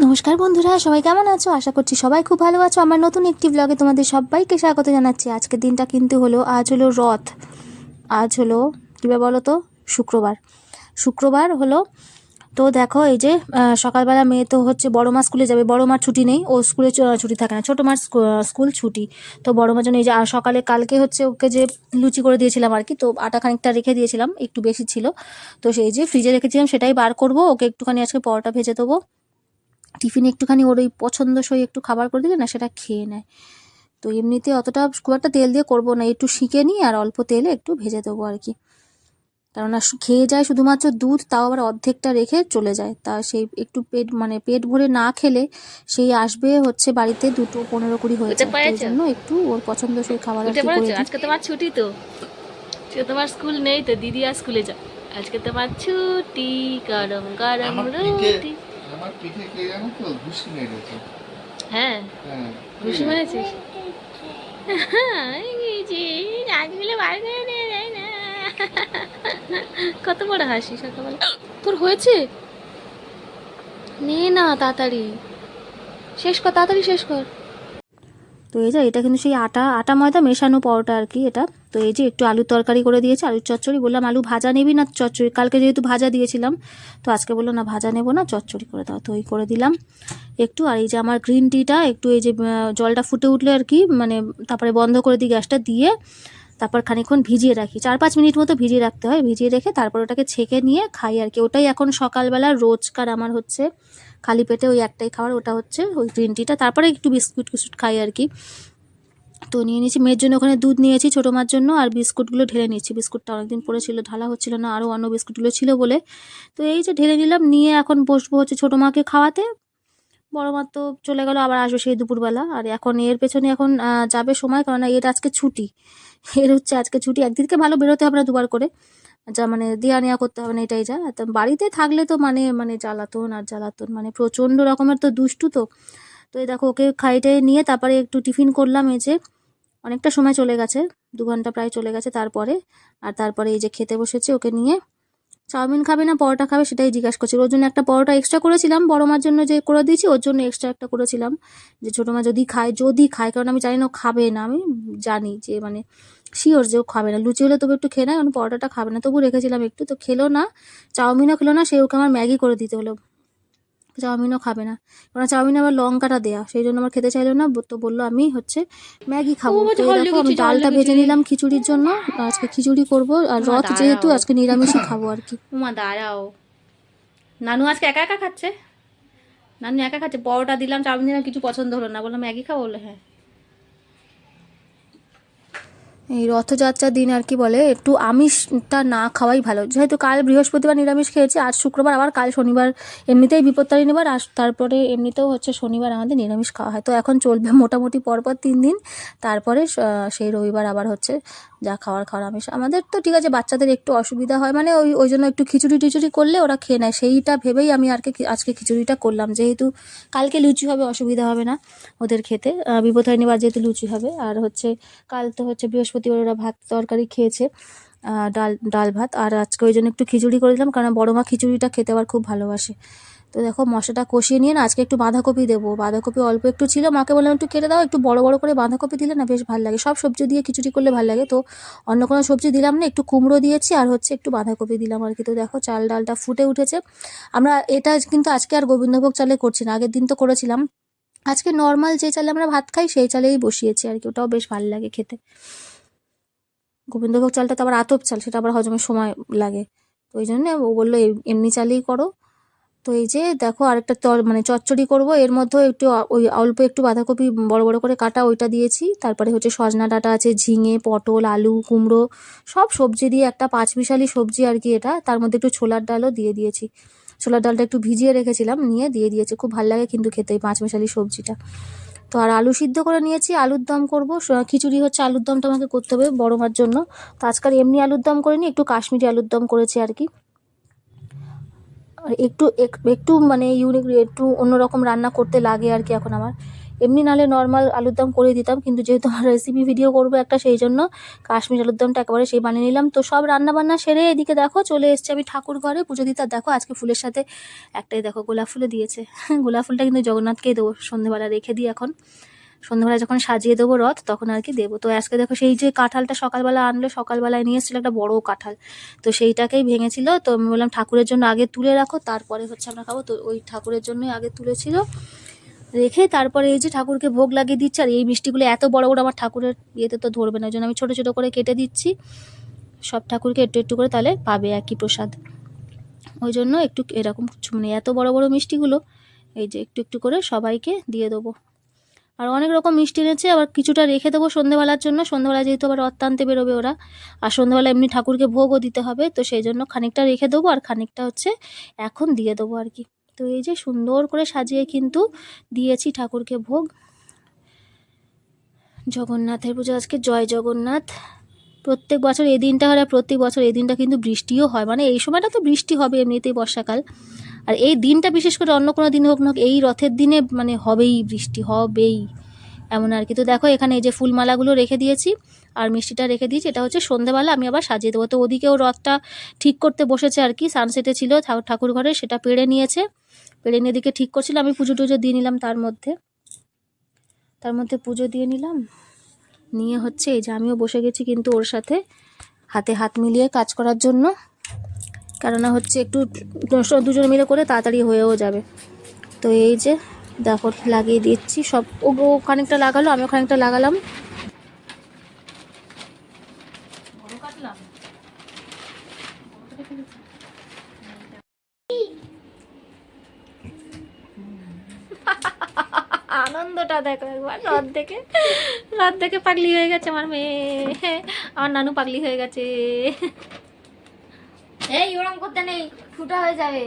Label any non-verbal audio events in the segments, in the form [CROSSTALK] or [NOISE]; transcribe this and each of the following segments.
নমস্কার বন্ধুরা, সবাই কেমন আছো? আশা করছি সবাই খুব ভালো আছো। আমার নতুন একটি ব্লগে তোমাদের সবাইকে স্বাগত জানাচ্ছি। আজকের দিনটা কিন্তু হলো, আজ হলো রথ। আজ হলো কীভাবে বলো তো? শুক্রবার। শুক্রবার হলো, তো দেখো এই যে সকালবেলা মেয়ে তো হচ্ছে বড় মা স্কুলে যাবে। বড় মার ছুটি নেই, ও স্কুলে ছুটি থাকে না। ছোটো মার স্কুল ছুটি। তো বড় মার জন্য এই যে সকালে কালকে হচ্ছে ওকে যে লুচি করে দিয়েছিলাম আর কি, তো আটা খানিকটা রেখে দিয়েছিলাম, একটু বেশি ছিল। তো সেই যে ফ্রিজে রেখেছিলাম, সেটাই বার করব। ওকে একটুখানি আজকে পরোটা ভেজে দেবো। টিফিনে একটুখানি ওর ওই পছন্দসই একটু খাবার করে দিলে না সেটা খেয়ে নেয়। তো এমনিতে অতটা খুব একটা তেল দিয়ে করব না একটু শিখে নিই আর অল্প তেলে একটু ভেজে দেবো আর কি। কেননা খেয়ে যায় শুধুমাত্র দুধ তাও আবার অর্ধেকটা রেখে চলে যায়। তা সেই একটু পেট মানে পেট ভরে না খেলে সেই আসবে হচ্ছে বাড়িতে দুটো পনেরো কুড়ি হয়ে যায়। জন্য একটু ওর খাবার করে পড়েছো দিই। আজকে তোমার ছুটি তো। তোমার স্কুল নেই তো দিদি আর স্কুলে যা আজকে তোমার ছুটি। গরম গরম রুটি। আমার পিঠে কে জানো তো ঘুষি মেরেছে। হ্যাঁ হ্যাঁ ঘুষি মেরেছিস? নাচগুলো বার করে দেওয়া যায় না। কত বড় হাসি সকালবেলা। তোর হয়েছে? নে না তাড়াতাড়ি। শেষ কর তাড়াতাড়ি শেষ কর। তো এই যে, এটা কিন্তু সেই আটা আটা ময়দা মেশানো পরোটা আর কি এটা। তো এই যে একটু আলুর তরকারি করে দিয়েছে, আলুর চচ্চড়ি। বললাম, আলু ভাজা নিবি না চচ্চড়ি? কালকে যেহেতু ভাজা দিয়েছিলাম, তো আজকে বলল, না, ভাজা নেব না, চচ্চড়ি করে দাও। তো ওই করে দিলাম একটু। আর এই যে আমার গ্রিন টিটা, একটু এই যে জলটা ফুটে উঠলে আর কি মানে তারপরে বন্ধ করে দিই গ্যাসটা দিয়ে, তারপর খানিকক্ষণ ভিজিয়ে রাখি। চার পাঁচ মিনিট মতো ভিজিয়ে রাখতে হয়, ভিজিয়ে রেখে তারপর ওটাকে ছেঁকে নিয়ে খাই আর কি। ওটাই এখন সকালবেলা রোজকার আমার হচ্ছে। খালি পেটে ওই একটাই খাবার, ওটা হচ্ছে ওই গ্রিন টিটা তারপরে একটু বিস্কুট কুস্কুট খাই আর কি। তো নিয়ে নিয়েছি। মেয়ের জন্য ওখানে দুধ নিয়েছি ছোটো মার জন্য, আর বিস্কুটগুলো ঢেলে নিয়েছি। বিস্কুটটা অনেকদিন পরে ছিল, ঢালা হচ্ছিল না আরও অন্য বিস্কুটগুলো ছিল বলে। তো এই যে ঢেলে নিলাম, নিয়ে এখন বসবো হচ্ছে ছোটো মাকে খাওয়াতে। বড় মার তো চলে গেল, আবার আসবে সেই দুপুরবেলা। আর এখন এর পেছনে এখন যাবে সময় কারণ এর আজকে ছুটি। এর হচ্ছে আজকে ছুটি। একদিনকে ভালো বেরোতে হবে না দুবার করে। যা মানে দেয়া নেওয়া করতে হবে না, এটাই যা। তো বাড়িতে থাকলে তো মানে মানে জ্বালাতন, আর জ্বালাতন মানে প্রচণ্ড রকমের তো দুষ্টু তো। তো এই দেখো, ওকে খাইটে নিয়ে তারপরে একটু টিফিন করলাম, এই যে অনেকটা সময় চলে গেছে, দু ঘণ্টা প্রায় চলে গেছে তারপরে। আর তারপরে এই যে খেতে বসেছে, ওকে নিয়ে চাউমিন খাবে না, পরোটা খাবে সেটাই জিজ্ঞাসা করছিল ওর জন্য একটা পরোটা এক্সট্রা করেছিলাম, বড় মার জন্য যে করে দিয়েছি, ওর জন্য এক্সট্রা একটা করেছিলাম। যে ছোটো মা যদি খায় যদি খায়, কারণ আমি জানি না খাবে না, আমি জানি যে মানে শিওর যে ও খাবে না। লুচি হলে তবু একটু খেয়ে নেয় কারণ পরোটাটা খাবে না। তবু রেখেছিলাম একটু তো খেলো না। চাউমিনও খেলো না সে ওকে আমার ম্যাগি করে দিতে হলো। চাউমিনও খাবে না। কারণ চাউমিন আবার লঙ্কাটা দেয়া সেই জন্য আমার খেতে চাইলো না তো বলল আমি হচ্ছে ম্যাগি খাব। তো দেখো আমি ডালটা ভেজে নিলাম খিচুড়ির জন্য। আজকে খিচুড়ি করব আর রথ যেহেতু আজকে নিরামিষই খাব আর কি। উমা দাঁড়াও। নানু আজকে একা একা খাচ্ছে? নানু একা খাচ্ছে পরোটা দিলাম চাউমিন দিলাম কিছু পছন্দ হলো না। বললাম ম্যাগি খাব? বলল হ্যাঁ। এই রথযাত্রার দিন আর কি বলে, একটু আমিষটা না খাওয়াই ভালো। যেহেতু কাল বৃহস্পতিবার নিরামিষ খেয়েছি আজ শুক্রবার, আবার কাল শনিবার, এমনিতেই বিপত্তারি নেবার, আর তারপরে এমনিতেও হচ্ছে শনিবার আমাদের নিরামিষ খাওয়া হয়। তো এখন চলবে মোটামুটি পরপর তিন দিন, তারপরে সেই রবিবার আবার হচ্ছে যা খাওয়ার খাওয়ার আমিষ আমাদের তো ঠিক আছে বাচ্চাদের একটু অসুবিধা হয় মানে ওই ওই জন্য একটু খিচুড়ি টিচুড়ি করলে ওরা খেয়ে নেয়। সেইটা ভেবেই আমি আর আজকে খিচুড়িটা করলাম। যেহেতু কালকে লুচি হবে অসুবিধা হবে না ওদের খেতে। আহ, বিপত্তারিণীবার যেহেতু লুচি হবে। আর হচ্ছে কাল তো হচ্ছে বৃহস্পতিবার ওরা ভাত তরকারি খেয়েছে ডাল ডাল ভাত। আর আজকে ওই জন্য একটু খিচুড়ি করে দিলাম কারণ বড়ো মা খিচুড়িটা খেতে আবার খুব ভালোবাসে। তো দেখো মশলাটা কষিয়ে নিয়ে না আজকে একটু বাঁধাকপি দেবো। বাঁধাকপি অল্প একটু ছিল, মাকে বললাম একটু কেটে দাও, একটু বড় বড় করে বাঁধাকপি দিলে না বেশ ভালো লাগে। সব সবজি দিয়ে খিচুড়ি করলে ভালো লাগে। তো অন্য কোনো সবজি দিলাম না, একটু কুমড়ো দিয়েছি আর হচ্ছে একটু বাঁধাকপি দিলাম আর কি। তো দেখো চাল ডালটা ফুটে উঠেছে। আমরা এটা কিন্তু আজকে আর গোবিন্দভোগ চালে করছি না, আগের দিন তো করেছিলাম। আজকে নর্মাল যে চালে আমরা ভাত খাই, সেই চালেই বসিয়েছি আর কি। ওটাও বেশ ভালো লাগে খেতে। গোবিন্দভোগ চালটা তো আবার আতপ চাল, সেটা আবার হজমের সময় লাগে। তো ওই জন্য ও বলল, এম- এমনি চালেই করো। তো এই যে দেখো আরেকটা তর মানে চচ্চড়ি করব। এর মধ্যেও একটু ওই অল্প একটু বাঁধাকপি বড় বড় করে কাটা ওইটা দিয়েছি। তারপরে হচ্ছে সজনা ডাঁটা আছে, ঝিঙে, পটল, আলু, কুমড়ো, সব সবজি দিয়ে একটা পাঁচমিশালি সবজি আর কি এটা। তার মধ্যে একটু ছোলার ডালও দিয়ে দিয়েছি। ছোলার ডালটা একটু ভিজিয়ে রেখেছিলাম, নিয়ে দিয়ে দিয়েছি। খুব ভালো লাগে কিন্তু খেতে এই পাঁচমিশালি সবজিটা। তো আর আলু সিদ্ধ করে নিয়েছি, আলুর দম করব। খিচুড়ি হচ্ছে আলুর দমটা আমাকে করতে হবে বড় মার জন্য। তো আজকাল এমনি আলুর দম করে করিনি, একটু কাশ্মীরি আলুর দম করেছি আর কি। একটু একটু মানে ইউনিক একটু অন্যরকম রান্না করতে লাগে আর কি এখন আমার। এমনি নালে নর্মাল আলুর দম করে দিতাম, কিন্তু যেহেতু আমার রেসিপি ভিডিও করব একটা, সেই জন্য কাশ্মীর আলুর দমটা একেবারে সেই বানিয়ে নিলাম। তো সব রান্না বান্না সেরে এদিকে দেখো, চলে এসছে আমি ঠাকুর ঘরে। পুজো দিতে আর দেখো, আজকে ফুলের সাথে একটাই দেখো গোলাপ ফুলও দিয়েছে। [LAUGHS] গোলাপ ফুলটা কিন্তু জগন্নাথকেই দেবো, সন্ধেবেলা রেখে দিই এখন। সন্ধ্যেবেলা যখন সাজিয়ে দেবো রথ, তখন আর কি দেবো। তো আজকে দেখো সেই যে কাঁঠালটা সকালবেলা আনলো, সকালবেলায় নিয়ে এসেছিল একটা বড় কাঁঠাল। তো সেইটাকেই ভেঙেছিল। তো আমি বললাম, ঠাকুরের জন্য আগে তুলে রাখো, তারপরে হচ্ছে আমরা খাব। তো ওই ঠাকুরের জন্যই আগে তুলেছিল। রেখে তারপরে এই যে ঠাকুরকে ভোগ লাগিয়ে দিচ্ছে, আর এই মিষ্টিগুলো এত বড় বড় আমার ঠাকুরের ইয়েতে তো ধরবে না, ওই জন্য আমি ছোটো ছোটো করে কেটে দিচ্ছি। সব ঠাকুরকে একটু একটু করে তাহলে পাবে একই প্রসাদ। ওই জন্য একটু এরকম মানে এত বড় বড় মিষ্টিগুলো, এই যে একটু একটু করে সবাইকে দিয়ে দেবো। আর অনেক রকম মিষ্টি এনেছে, আবার কিছুটা রেখে দেবো সন্ধেবেলার জন্য। সন্ধেবেলা যেহেতু আবার টানতে বেরোবে ওরা। আর সন্ধেবেলা এমনি ঠাকুরকে ভোগও দিতে হবে, তো সেই জন্য খানিকটা রেখে দেবো আর খানিকটা হচ্ছে এখন দিয়ে দেবো আর কি। তো এই যে সুন্দর করে সাজিয়ে কিন্তু দিয়েছি ঠাকুরকে ভোগ। জগন্নাথের পুজো আজকে, জয় জগন্নাথ। প্রত্যেক বছর এই দিনটা আর প্রত্যেক বছর এই দিনটা কিন্তু বৃষ্টিও হয়। মানে এই সময়টা তো বৃষ্টি হবে এমনিতেই বর্ষাকাল। আর এই দিনটা বিশেষ করে অন্য কোনো দিন হোক না হোক, এই রথের দিনে মানে হবেই বৃষ্টি হবেই এমন আর কি। তো দেখো এখানে এই যে ফুলমালাগুলো রেখে দিয়েছি আর মিষ্টিটা রেখে দিয়েছি এটা হচ্ছে সন্ধেবেলা আমি আবার সাজিয়ে দেবো। তো ওদিকেও রথটা ঠিক করতে বসেছে আর কি সানসেটে ছিল ঠাকুর ঘরে সেটা পেড়ে নিয়েছে। পেড়ে নিয়ে দিকে ঠিক করছিল আমি পুজো টুজো দিয়ে নিলাম তার মধ্যে। তার মধ্যে পুজো দিয়ে নিলাম। নিয়ে হচ্ছে এই যে আমিও বসে গেছি কিন্তু ওর সাথে হাতে হাত মিলিয়ে কাজ করার জন্য। কেননা হচ্ছে একটু দুজন মিলে করে তাড়াতাড়ি হয়েও যাবে। তো এই যে দেখো লাগিয়ে দিচ্ছি সব। ও খানিকটা লাগালো, আমিও খানিকটা লাগালাম। আনন্দটা দেখো একবার রথ দেখে। রথ দেখে পাগলি হয়ে গেছে আমার মেয়ে। আমার নানু পাগলি হয়ে গেছে। এই ওরম করতে নেই ফুটা হয়ে যাবে।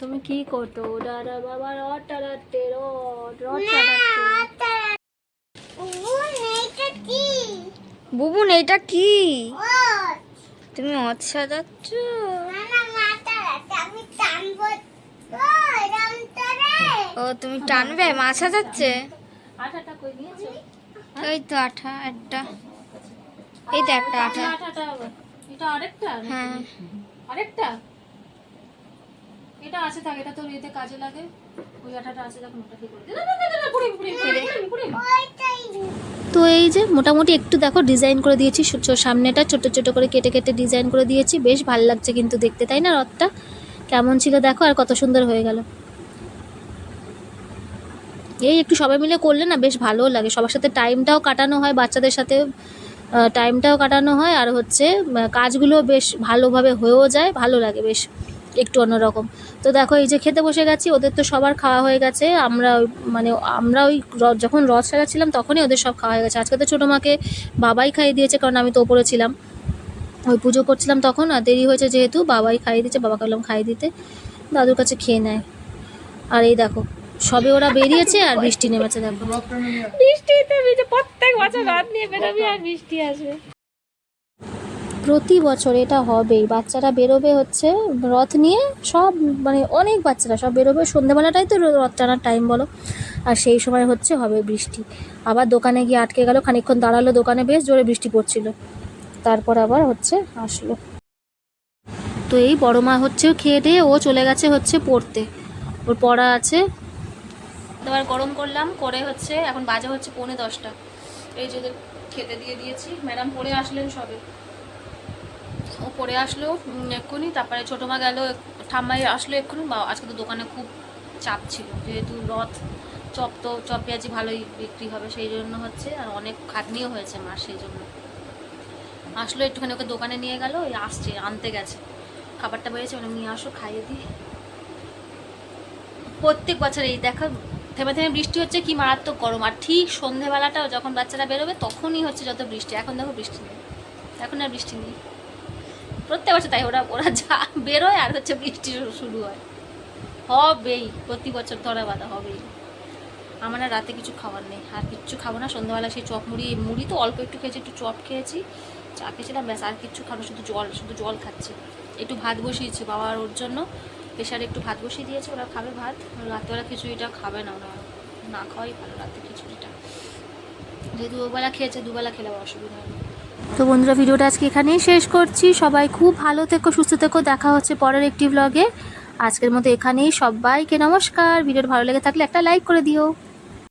তুমি কি করতো? দাদা বাবা রথ টাড়াতে রথ রথ টাড়াতে বুবুন এইটা কি? তুমি অত সাজাচ্ছ? ও তুমি টানবে? মাছ সাজাচ্ছে? আঠাটা কই নিয়েছো ওই তো আঠা একটা এই তো একটা আঠা। আঠাটা এটা আরেকটা? হ্যাঁ। আরেকটা? এটা আছে থাকে এটা তোর ইয়েতে কাজে লাগে। ওই আঠাটা আছে ওটা পুড়ে। তো এই যে মোটামুটি একটু দেখো ডিজাইন করে দিয়েছি সামনেটা ছোট ছোট করে কেটে কেটে ডিজাইন করে দিয়েছি। বেশ ভালো লাগছে কিন্তু দেখতে তাই না রথটা? কেমন ছিল দেখো আর কত সুন্দর হয়ে গেল। এই একটু সবাই মিলে করলে না বেশ ভালোও লাগে। সবার সাথে টাইমটাও কাটানো হয় বাচ্চাদের সাথে। টাইমটাও কাটানো হয় আর হচ্ছে কাজগুলো বেশ ভালোভাবে হয়েও যায়, ভালো লাগে বেশ একটু অন্যরকম। তো দেখো, এই যে খেতে বসে গেছি, ওদের তো সবার খাওয়া হয়ে গেছে, আমরা মানে আমরা ওই যখন রথ সাজাচ্ছিলাম তখনই ওদের সব খাওয়া হয়ে গেছে। আজকে তো ছোটো মাকে বাবাই খাইয়ে দিয়েছে, কারণ আমি তো ওপরে ছিলাম। ওই পুজো করছিলাম তখন, আর দেরি হয়েছে যেহেতু, বাবাই খাইয়ে দিয়েছে বাবাকে বললাম খাইয়ে দিতে। দাদুর কাছে খেয়ে নেয়। আর এই দেখো সবে ওরা বেরিয়েছে আর বৃষ্টি নেমেছে দেখো। বৃষ্টিতে ভিজে প্রত্যেক বছর রথ নিয়ে বেরোবি আর বৃষ্টি আসবে। প্রতি বছর এটা হবেই বাচ্চারা বেরোবে হচ্ছে রথ নিয়ে সব মানে অনেক বাচ্চারা সব বেরোবে। সন্ধ্যাবেলাটাই তো রথ টানার টাইম বলো। আর সেই সময় হচ্ছে হবে বৃষ্টি। আবার দোকানে গিয়ে আটকে গেল খানিকক্ষণ দাঁড়াল দোকানে বেশ জোরে বৃষ্টি পড়ছিল। তারপর আবার হচ্ছে আসলো। তো এই বড় মা হচ্ছে খেয়ে দিয়ে ও চলে গেছে হচ্ছে পড়তে। ওর পড়া আছে এবার গরম করলাম, করে হচ্ছে, এখন বাজে হচ্ছে পৌনে দশটা। এই যে খেতে দিয়ে দিয়েছি। ম্যাডাম পড়ে আসলেন সবে। ও পড়ে আসলো এক্ষুনি, তারপরে ছোটো মা গেল ঠাম্মাই আসলো এক্ষুনি। বা আজকে তো দোকানে খুব চাপ ছিল, যেহেতু রথ, চপ তো, চপ পেঁয়াজি ভালোই বিক্রি হবে, সেই জন্য হচ্ছে, আর অনেক খাটনিও হয়েছে মার সেই জন্য। আসলো, একটুখানি ওকে দোকানে নিয়ে গেল ওই আসছে, আনতে গেছে। খাবারটা বেড়েছে মানে নিয়ে আসো, খাইয়ে দিই। প্রত্যেক বছর এই দেখো থেমে থেমে বৃষ্টি হচ্ছে, কি মারাত্মক গরম। আর ঠিক সন্ধেবেলাটাও যখন বাচ্চারা বেরোবে, তখনই হচ্ছে যত বৃষ্টি। এখন দেখো বৃষ্টি নেই। এখন আর বৃষ্টি নেই। প্রত্যেক বছর তাই, ওরা ওরা যা বেরোয় আর হচ্ছে বৃষ্টি শুরু- হয়। হবেই, প্রতি বছর ধরা বাঁধা হবেই। আমার আর রাতে কিছু খাবার নেই। আর কিচ্ছু খাব না। সন্ধ্যাবেলা সেই চপ মুড়ি মুড়ি তো অল্প একটু খেয়েছি, একটু চপ খেয়েছি। চা খেয়েছিলাম, ব্যাস, আর কিচ্ছু খাব শুধু জল শুধু জল খাচ্ছি। একটু ভাত বসিয়েছি বাবা আর ওর জন্য। প্রেশারে একটু ভাত বসিয়ে দিয়েছে, ওরা খাবে ভাত। রাত্রেবেলা খিচুড়িটা খাবে না, ওরা না খাওয়াই ভালো রাত্রে খিচুড়িটা। যেহেতু দুবেলা খেয়েছে, দুবেলা খেলে অসুবিধা হয় তো বন্ধুরা, ভিডিওটা আজকে এখানেই শেষ করছি। সবাই খুব ভালো থেকো, সুস্থ থেকো। দেখা হচ্ছে পরের একটি ব্লগে আজকের মতো এখানেই সবাইকে নমস্কার। ভিডিওটা ভালো লেগে থাকলে একটা লাইক করে দিও।